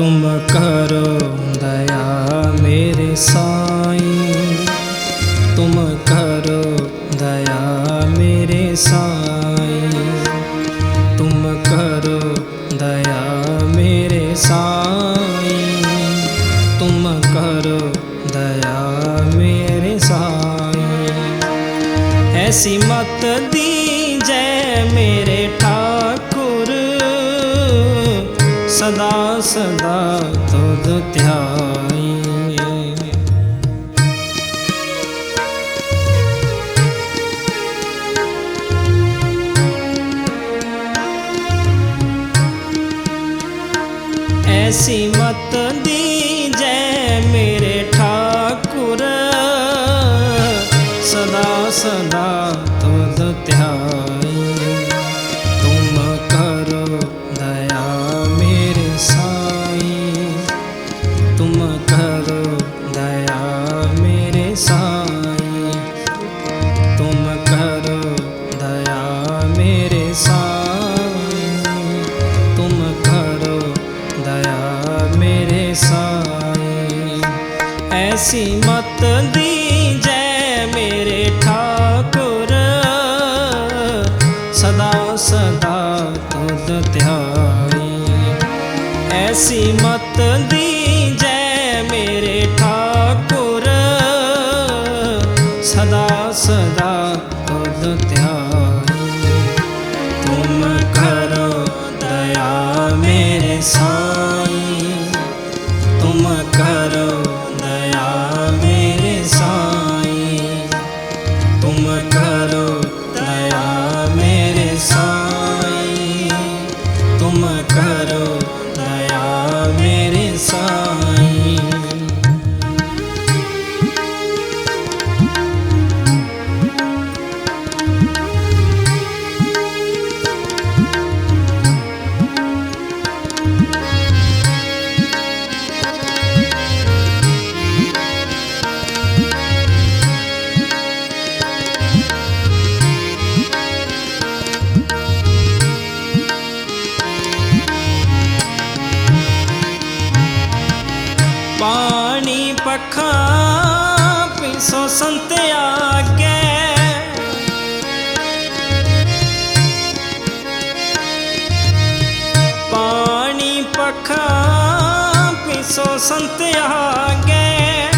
ਤੁਮ ਕਰੋ ਦਇਆ ਮੇਰੇ ਸਾਈਂ। ਤੁਮ ਕਰੋ ਦਇਆ ਮੇਰੇ ਸਾਈਂ। ਤੁਮ ਕਰੋ ਦਇਆ ਮੇਰੇ ਸਾਈਂ। ਤੁਮ ਕਰੋ ਦਇਆ ਮੇਰੇ ਸਾਈਂ। ਐਸੀ ਮਤ ਦੀ ਜੈ ਮੇਰੇ ਠਾ ਐਸੀ ਮਤ ਦੀ ਸਦਾ ਤੁਧ ਧਿਆਈ ਐਸੀ ਮਤ ਦੀ ਜੈ ਮੇਰੇ ਠਾਕੁਰ। ਸਦਾ ਸਦਾ ਤੁਧ ਧਿਆਈ ਤੁਮ ਕਰੋ ਦਇਆ ਮੇਰੇ ਸਾਈ। ਤੁਮ ਕਰੋ ਪਾਣੀ ਪੱਖਾਂ ਪਿਸੋ ਸੰਤ ਆਗੇ। ਪਾਣੀ ਪੱਖਾਂ ਪਿਸੋ ਸੰਤ ਆਗੇ।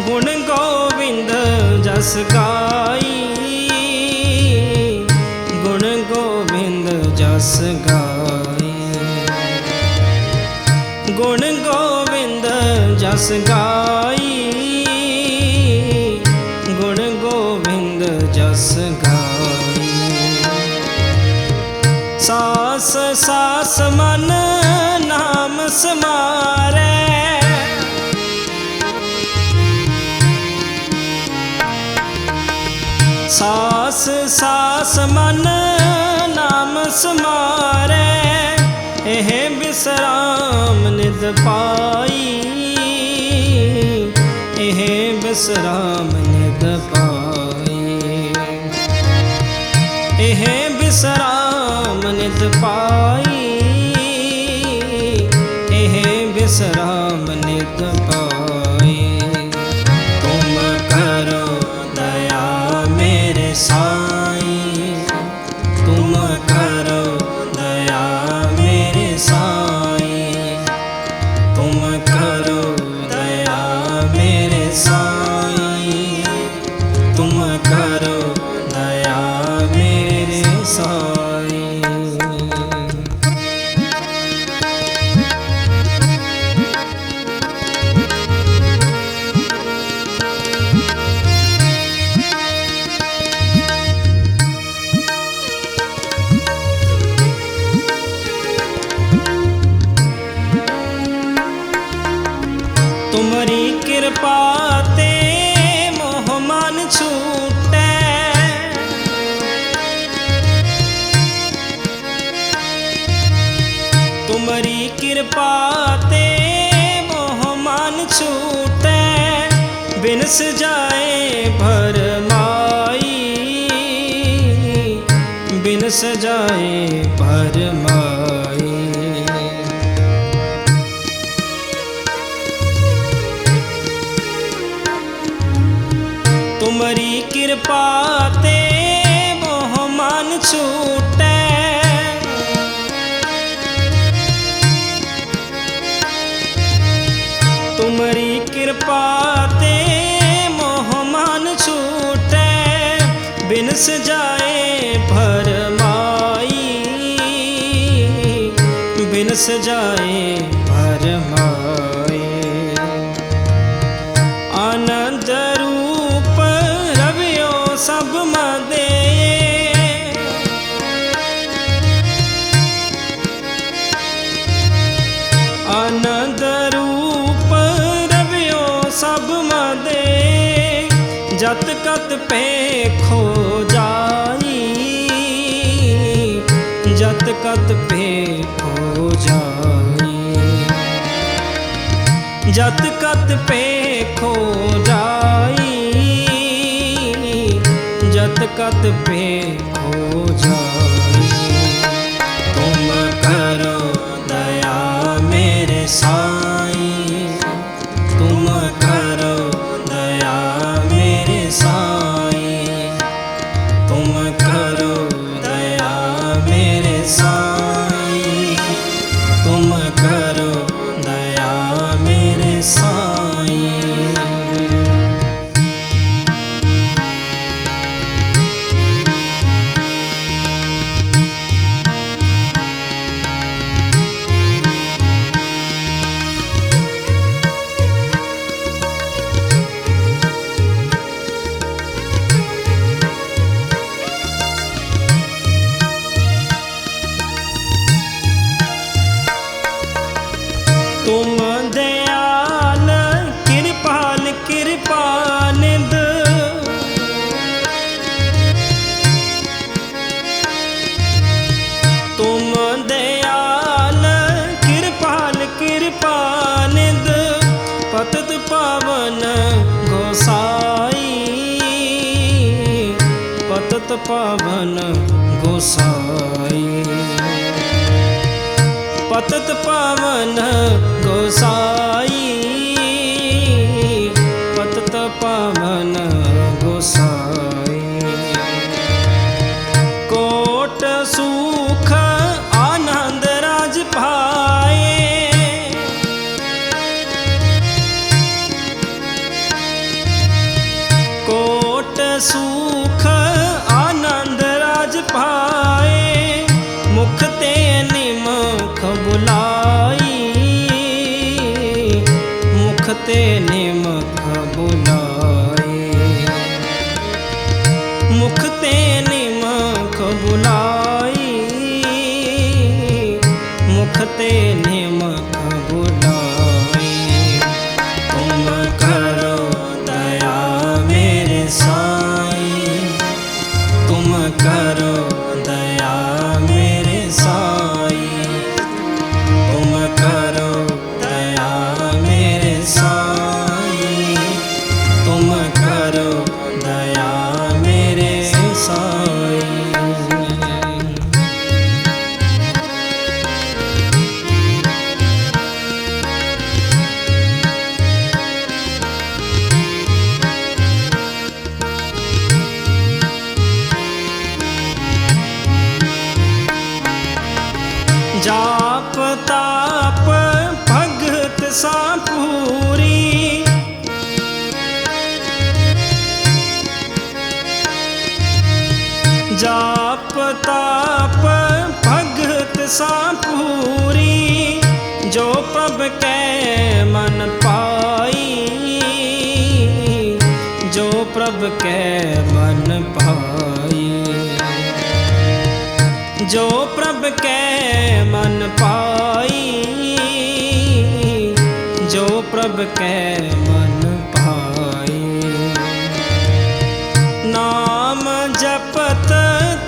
ਗੁਣ ਗੋਬਿੰਦ ਜਸ ਗਾਈ ਜਸ ਗਾਈ ਗੁਣ ਗੋਬਿੰਦ ਜਸ ਗਾਈ। ਸਾਸ ਸਾਸ ਮਨ ਨਾਮ ਸਮਾਰੈ। ਸਾਸ ਸਾਸ ਮਨ ਨਾਮ ਸਮਾਰੈ। ਇਹ ਬਿਸਰਾਮ ਨਿਦ ਪਾਈ। ਇਹ ਬਿਸਰਾਮ ਨਿਦ ਪਾਈ ਇਹ ਬਿਸਰਾਮ ਨਿਤ ਪਾਈ ਤੇਰੀ ਕਿਰਪਾ ਤੇ ਮੋਹ ਮਨ ਛੂਟੈ ਬਿਨਸ ਜਾਏ ਭਰਮਾਈ। ਬਿਨ ਜਾਏ ਭਰਮਾਈ। ਤੁਮਰੀ ਕਿਰਪਾ ਤੇ ਮੋਹ ਮਨ ਛੂਟੈ ਛੂਟੈ ਜਾਏ ਫਰਮਾਈ। ਭਰਮਾਈ ਬਿਨ ਸਜਾਏ ਭਰਮਾਈ ਆਨੰਦ ਰੂਪ ਰਵਿਓ ਸਭ ਮਦੇ। ਆਨੰਦ ਰੂਪ ਰਵਿਓ ਸਭ ਮਦੇ। ਜਤ ਕਤ ਪੇਖੋ ਜਾਈ ਜਤ ਕਤ ਪੇਖੋ ਜਾਈ। ਜਤ ਕਤ ਪੇਖੋ ਜਾਈ। ਜਤ ਕਤ ਪੇਖੋ ਮੇਰੇ ਪਵਨ ਗੋਸਾਈ। ਪਤਤ ਪਵਨ ਗੋਸਾਈ। ਪਤਤ ਪਵਨ ਗੋਸਾਈ। ਕੋਟ ਸੁਖ ਆਨੰਦ ਰਾਜ ਪਾਏ। ਕੋਟ ਸੁਖ ਮੁਖ ਤੇ ਜਾਪ ਤਾਪ ਭਗਤ ਸਾਪੂਰੀ ਜਾਪ ਤਾਪ ਭਗਤ ਸਾਪੂਰੀ ਜੋ ਪ੍ਰਭ ਕੈ ਮਨ ਪਾਈ, ਜੋ ਪ੍ਰਭ ਕੈ ਮਨ ਪਾਈ। ਜੋ ਪ੍ਰਭ ਕੈ ਮਨ ਪਾਈ, ਜੋ ਪ੍ਰਭ ਕੈ ਮਨ ਪਾਈ। ਨਾਮ ਜਪਤ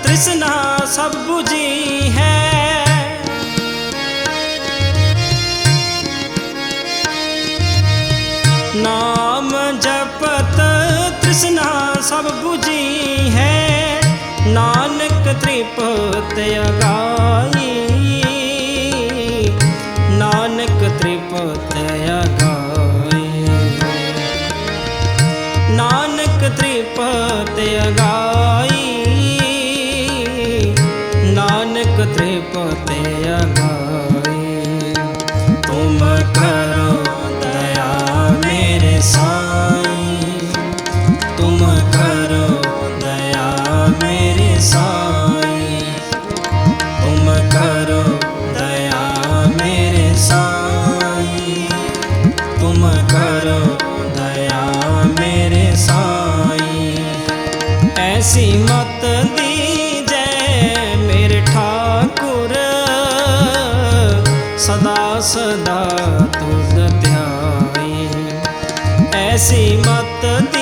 ਤ੍ਰਿਸ਼ਨਾ ਸਭ 부ਜੀ ਹੈ। ਨਾਮ ਜਪਤ ਤ੍ਰਿਸ਼ਨਾ ਸਭ 부ਜੀ ਹੈ। ਨਾਨਕ ਤ੍ਰਿਪਤ ਅਗਾਈ। ਨਾਨਕ ਸਦਾ ਸਦਾ ਤੁਧ ਧਿਆਈ ਐਸੀ ਮਤ ਦੀ